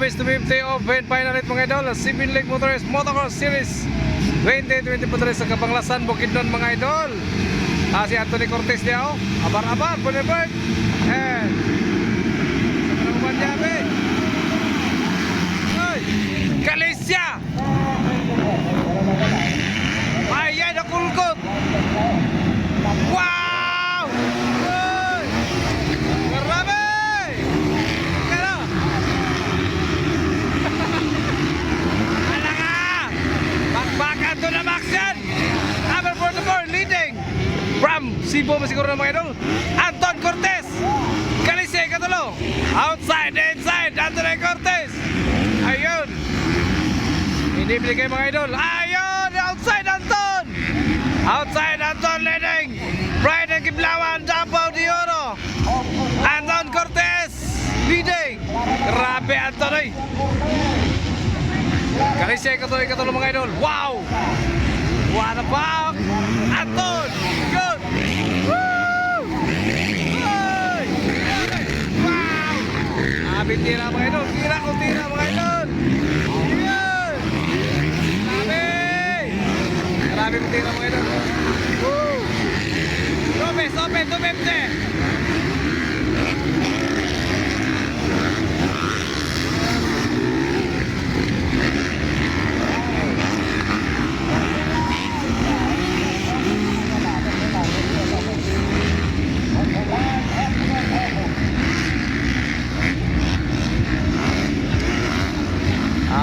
Nobis 250 Open Final Rate mga idol. Civil League Motors Motocross Series 2023 sa Kapanglasan, Bukidnon mga idol. Ah, si Anthony Cortez niya oh. Abar-abar, Bonneberg. And sa Panaguban niya, be. Ay, Galicia! Ayan, nakulkot! Wow! Ay! Grabe! Kaya Wala nga! Bakbakan to na Max yan! Number 44 leading from Cebu masiguro na mga idol? Anton Cortez Kalise katulo outside inside Anton Cortez. Ayun. Hindi binigay mga idol. Ayun outside Anton. Outside Anton leading Brian and Kiblawan Davao de Oro. Anton Cortez leading. Grabe Anton ay Kalise katuloy katulo mga idol. Wow. What about Anton? Sabi tira mga idol. Tira ko tira mga idol. Yan! Grabe! Ko tira mga idol. Woo! Lopez, open, 250.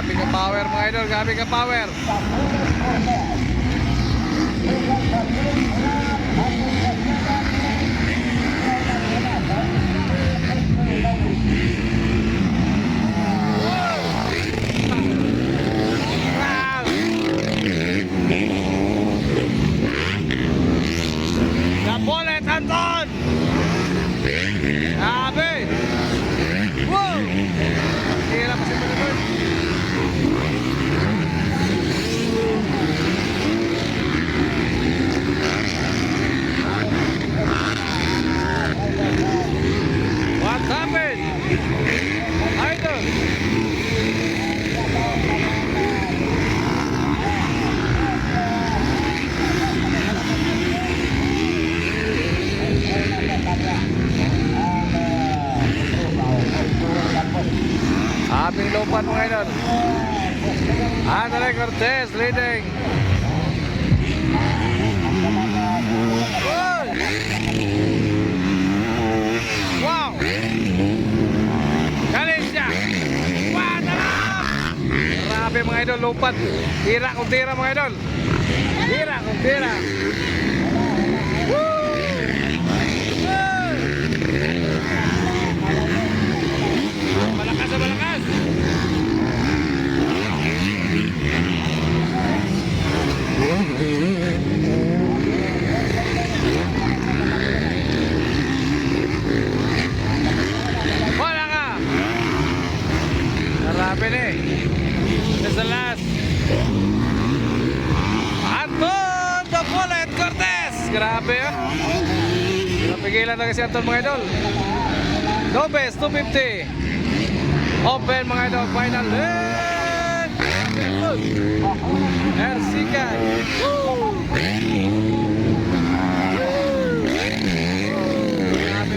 Grabe ka power ka power. Wow! Kapolet Anton! Grabe! Wow! Tira pa si Manibol. What happened? Idol! Aming idol. Andre Cortez leading. Wow! Galing siya! Grabe mga idol, lupan. Tira kung tira mga idol. Tira kung tira. Anton the Bullet Cortez! Grabe ah. Napigilan na kasi Anton mga idol. Lopez, 250. Open mga idol, final. And... Ersica. Woo! Grabe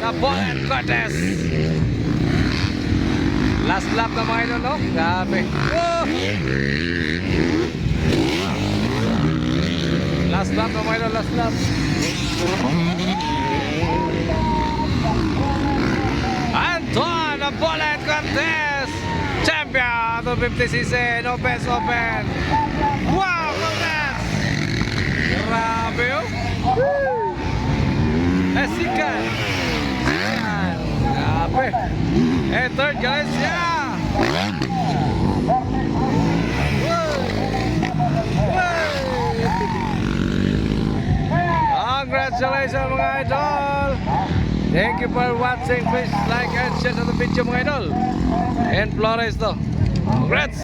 Sa Bolan Cortez. Last lap na mga idol, no? Grabe. Last lap na mga idol, last lap. Anton Bolan Cortez. Champion of 50cc no best open. Wow, congrats! Grabe oh. Eh, sikat. Grabe. Eh, third guys, yeah. Congratulations mga idol! Thank you for watching. Please like and share the video mga idol. And Flores to. Congrats!